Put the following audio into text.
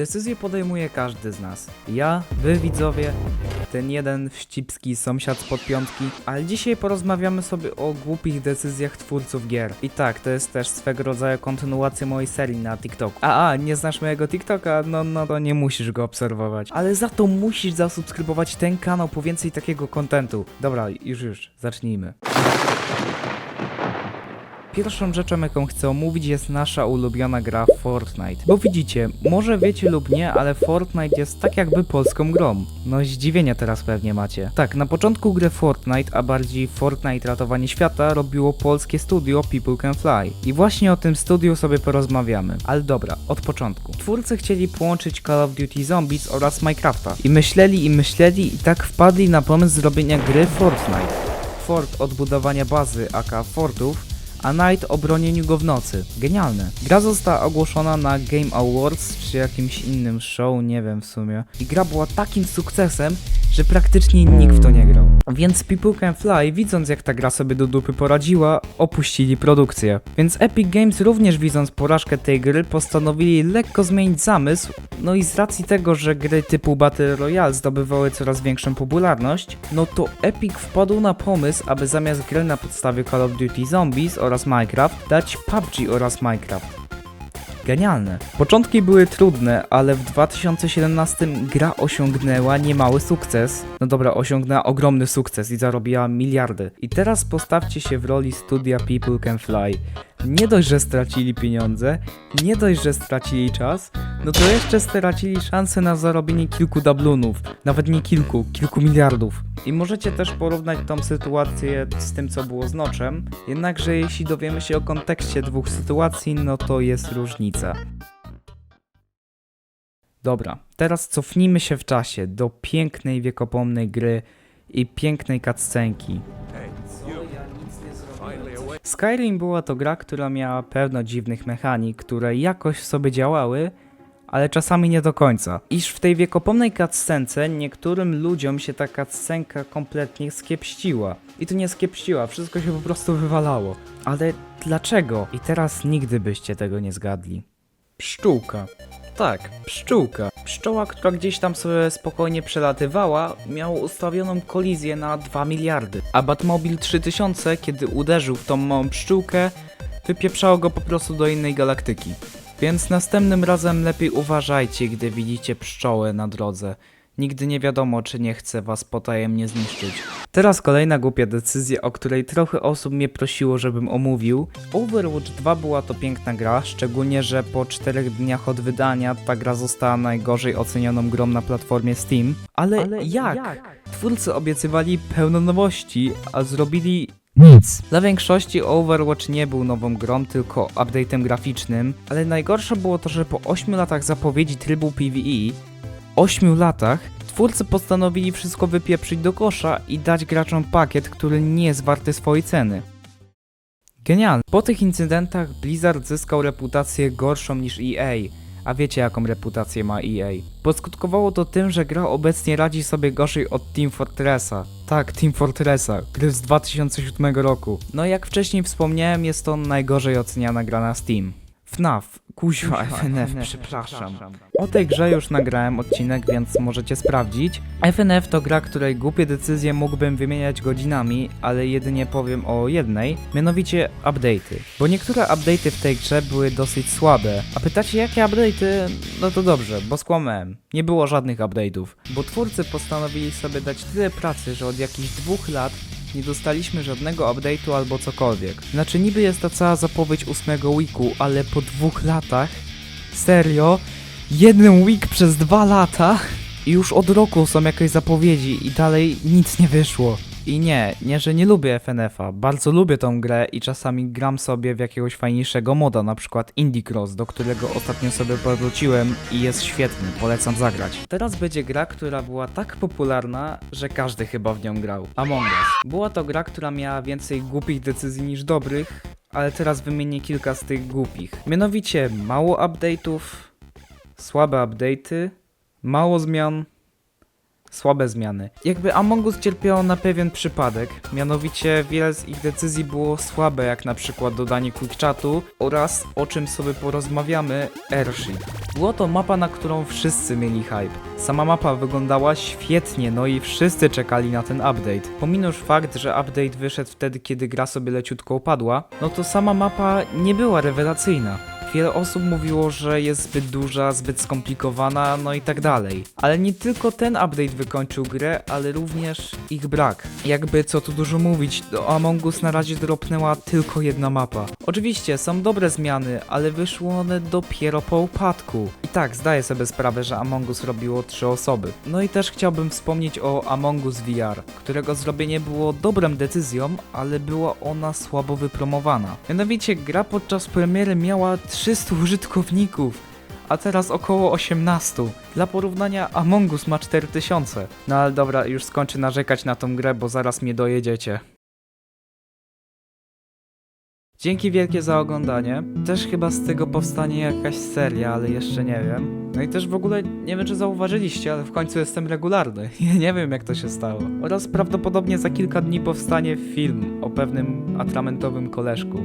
decyzję podejmuje każdy z nas. Ja, wy widzowie, ten jeden wścibski sąsiad z podpiątki, ale dzisiaj porozmawiamy sobie o głupich decyzjach twórców gier. I tak, to jest też swego rodzaju kontynuacja mojej serii na TikToku. A, a, nie znasz mojego TikToka? No, no to nie musisz go obserwować. Ale za to musisz zasubskrybować ten kanał po więcej takiego kontentu. Dobra, już, już, zacznijmy. Pierwszą rzeczą, jaką chcę omówić, jest nasza ulubiona gra Fortnite. Bo widzicie, może wiecie lub nie, ale Fortnite jest tak jakby polską grą. No zdziwienia teraz pewnie macie. Tak, na początku gry Fortnite, a bardziej Fortnite Ratowanie Świata, robiło polskie studio People Can Fly. I właśnie o tym studiu sobie porozmawiamy. Ale dobra, od początku. Twórcy chcieli połączyć Call of Duty Zombies oraz Minecrafta. I myśleli i myśleli i tak wpadli na pomysł zrobienia gry Fortnite. Fort od budowania bazy, aka fortów, a Night o bronieniu go w nocy. Genialne. Gra została ogłoszona na Game Awards czy jakimś innym show, nie wiem w sumie. I gra była takim sukcesem, że praktycznie nikt w to nie grał. Więc People Can Fly, widząc jak ta gra sobie do dupy poradziła, opuścili produkcję. Więc Epic Games również widząc porażkę tej gry, postanowili lekko zmienić zamysł, no i z racji tego, że gry typu Battle Royale zdobywały coraz większą popularność, no to Epic wpadł na pomysł, aby zamiast gry na podstawie Call of Duty Zombies oraz Minecraft, dać PUBG oraz Minecraft. Genialne. Początki były trudne, ale w 2017 gra osiągnęła niemały sukces. No dobra, osiągnęła ogromny sukces i zarobiła miliardy. I teraz postawcie się w roli studia People Can Fly. Nie dość, że stracili pieniądze, nie dość, że stracili czas, no to jeszcze stracili szansę na zarobienie kilku dublunów. Nawet nie kilku, kilku miliardów. I możecie też porównać tą sytuację z tym, co było z Noczem. Jednakże jeśli dowiemy się o kontekście dwóch sytuacji, no to jest różnica. Dobra, teraz cofnijmy się w czasie do pięknej wiekopomnej gry i pięknej cutscenki. Skyrim była to gra, która miała pełno dziwnych mechanik, które jakoś w sobie działały, ale czasami nie do końca. Iż w tej wiekopomnej cutscence niektórym ludziom się ta cutscenka kompletnie skiepściła. I to nie skiepściła, wszystko się po prostu wywalało. Ale dlaczego? I teraz nigdy byście tego nie zgadli. Pszczółka. Tak, pszczółka. Pszczoła, która gdzieś tam sobie spokojnie przelatywała, miała ustawioną kolizję na 2 miliardy. A Batmobil 3000, kiedy uderzył w tą małą pszczółkę, wypieprzało go po prostu do innej galaktyki. Więc następnym razem lepiej uważajcie, gdy widzicie pszczołę na drodze. Nigdy nie wiadomo, czy nie chce was potajemnie zniszczyć. Teraz kolejna głupia decyzja, o której trochę osób mnie prosiło, żebym omówił. Overwatch 2 była to piękna gra, szczególnie, że po 4 dniach od wydania ta gra została najgorzej ocenioną grą na platformie Steam. Ale, jak? Twórcy obiecywali pełno nowości, a zrobili nic. Dla większości Overwatch nie był nową grą, tylko update'em graficznym, ale najgorsze było to, że po 8 latach zapowiedzi trybu PvE, 8 latach, twórcy postanowili wszystko wypieprzyć do kosza i dać graczom pakiet, który nie jest warty swojej ceny. Genialne. Po tych incydentach Blizzard zyskał reputację gorszą niż EA. A wiecie jaką reputację ma EA? Poskutkowało to tym, że gra obecnie radzi sobie gorzej od Team Fortressa. Tak, Team Fortressa, gry z 2007 roku. No jak wcześniej wspomniałem, jest to najgorzej oceniana gra na Steam. FNAF, kuźwa, FNF, przepraszam. O tej grze już nagrałem odcinek, więc możecie sprawdzić. FNF to gra, której głupie decyzje mógłbym wymieniać godzinami, ale jedynie powiem o jednej, mianowicie update'y. Bo niektóre update'y w tej grze były dosyć słabe. A pytacie jakie update'y? No to dobrze, bo skłamałem. Nie było żadnych update'ów. Bo twórcy postanowili sobie dać tyle pracy, że od jakichś dwóch lat nie dostaliśmy żadnego update'u albo cokolwiek. Znaczy niby jest ta cała zapowiedź ósmego weeku, ale po dwóch latach? Serio? Jeden week przez dwa lata? I już od roku są jakieś zapowiedzi i dalej nic nie wyszło. I nie, nie, że nie lubię FNF-a. Bardzo lubię tą grę i czasami gram sobie w jakiegoś fajniejszego moda, na przykład Indie Cross, do którego ostatnio sobie powróciłem i jest świetny, polecam zagrać. Teraz będzie gra, która była tak popularna, że każdy chyba w nią grał. Among Us. Była to gra, która miała więcej głupich decyzji niż dobrych, ale teraz wymienię kilka z tych głupich. Mianowicie mało update'ów, słabe update'y, mało zmian, słabe zmiany. Jakby Among Us cierpiało na pewien przypadek, mianowicie wiele z ich decyzji było słabe, jak na przykład dodanie quick chatu oraz o czym sobie porozmawiamy, Airship. Było to mapa, na którą wszyscy mieli hype. Sama mapa wyglądała świetnie, no i wszyscy czekali na ten update. Pominąż fakt, że update wyszedł wtedy, kiedy gra sobie leciutko upadła, no to sama mapa nie była rewelacyjna. Wiele osób mówiło, że jest zbyt duża, zbyt skomplikowana, no i tak dalej. Ale nie tylko ten update wykończył grę, ale również ich brak. Jakby co tu dużo mówić, do Among Us na razie dropnęła tylko jedna mapa. Oczywiście są dobre zmiany, ale wyszły one dopiero po upadku. Tak, zdaję sobie sprawę, że Among Us robiło trzy osoby. No i też chciałbym wspomnieć o Among Us VR, którego zrobienie było dobrą decyzją, ale była ona słabo wypromowana. Mianowicie gra podczas premiery miała 300 użytkowników, a teraz około 18. Dla porównania Among Us ma 4000. No ale dobra, już skończę narzekać na tą grę, bo zaraz mnie dojedziecie. Dzięki wielkie za oglądanie. Też chyba z tego powstanie jakaś seria, ale jeszcze nie wiem. No i też w ogóle nie wiem, czy zauważyliście, ale w końcu jestem regularny. nie wiem, jak to się stało. Oraz prawdopodobnie za kilka dni powstanie film o pewnym atramentowym koleżku.